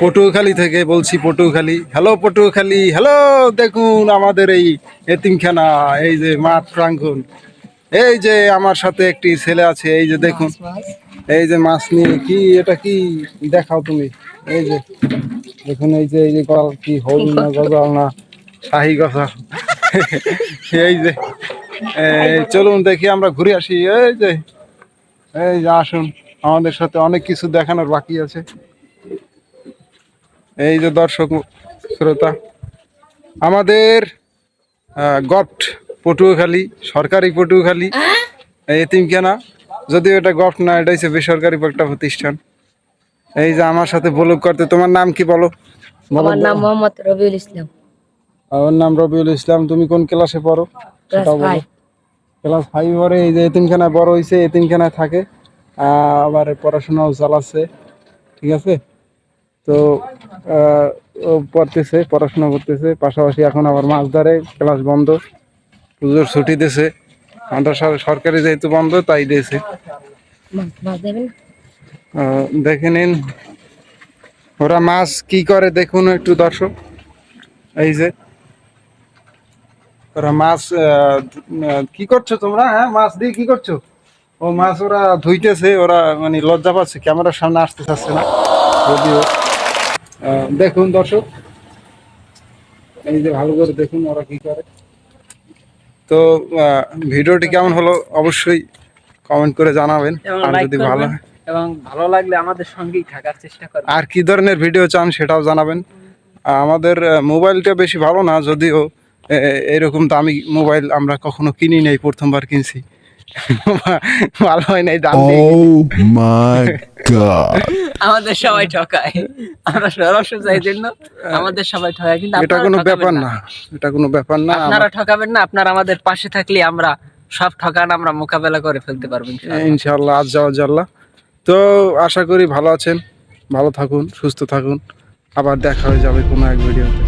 পটুয়াখালী থেকে বলছি Patuakhali. Hello Patuakhali hello দেখুন আমাদের এই এতিমখানা এই যে মাঠ প্রাঙ্গণ। এই যে আমার সাথে একটি ছেলে আছে এই যে দেখুন। এই যে মাছ নিয়ে কি এটা কি? দেখাও তুমি। এই যে দেখুন এই যে এই যে গল কি হল না গজাল না শাহি গজা এই যে চলুন দেখি আমরা ঘুরে আসি। এই যে এই যে আসুন। আমাদের সাথে অনেক কিছু দেখানোর বাকি আছে। এই যে দর্শক শ্রোতা আমাদের গফট পটুয়াখালী সরকারি পটুয়াখালী এই এতিমখানা যদিও এটা গফট না এটা হচ্ছে বেসরকারি একটা প্রতিষ্ঠান। এই যে আমার সাথে বলুক করতে তোমার নাম কি বলো? আমার নাম মোহাম্মদ রবিউল ইসলাম। আমার নাম রবিউল ইসলাম তুমি কোন ক্লাসে পড়ো? ক্লাস সেটাও বলো। ক্লাস ফাইভ পরে এই যে এতিমখানায় বড় হয়েছে এতিমখানায় থাকে। আহ, আবার পড়াশোনাও চালাচ্ছে ঠিক আছে? তো পড়তেছে, পড়াশোনা করতেছে, পাশাপাশি এখন আবার মাছ ধরে ক্লাস বন্ধ। পুজোর ছুটি দিয়েছে আমরা সরকারি যেহেতু বন্ধ, তাই দিয়েছে। দেখে নিন, ওরা মাছ কি করে দেখুন একটু দর্শক। এই যে, ওরা মাছ কি করছ তোমরা হ্যাঁ? মাছ দিয়ে কি করছ? ও মাছ ওরা ধুইতেছে, ওরা মানে লজ্জা পাচ্ছে, ক্যামেরার সামনে আসতে চাচ্ছে না। যদিও। দেখুন দর্শক। এই যে ভালো করে দেখুন ওরা কি করে। তো ভিডিওটি কেমন হলো অবশ্যই কমেন্ট করে জানাবেন। আর যদি ভালো হয় এবং ভালো লাগলে আমাদের সঙ্গেই থাকার চেষ্টা করবেন। আর কি ধরনের ভিডিও চান সেটাও জানাবেন। আমাদের মোবাইলটা বেশি ভালো না যদিও এরকম দামি মোবাইল আমরা কখনো কিনি নাই প্রথমবার কিনছি। ভালো হয় নাই দাম। Oh god. আমাদের সবাই ঠকায়। আমরা সরাসরি যাই জন্য আমাদের সবাই ঠকায় কিন্তু এটা কোনো ব্যাপার না। এটা কোনো ব্যাপার না আপনারা ঠকাবেন না আপনারা আমাদের পাশে থাকলে আমরা সব ঠকান আমরা মোকাবেলা করে ফেলতে পারব ইনশাআল্লাহ। ইনশাল্লাহ আজ যাওয়া জাল্লাহ তো আশা করি ভালো আছেন ভালো থাকুন সুস্থ থাকুন। আবার দেখা হয়ে যাবে কোনো এক ভিডিওতে।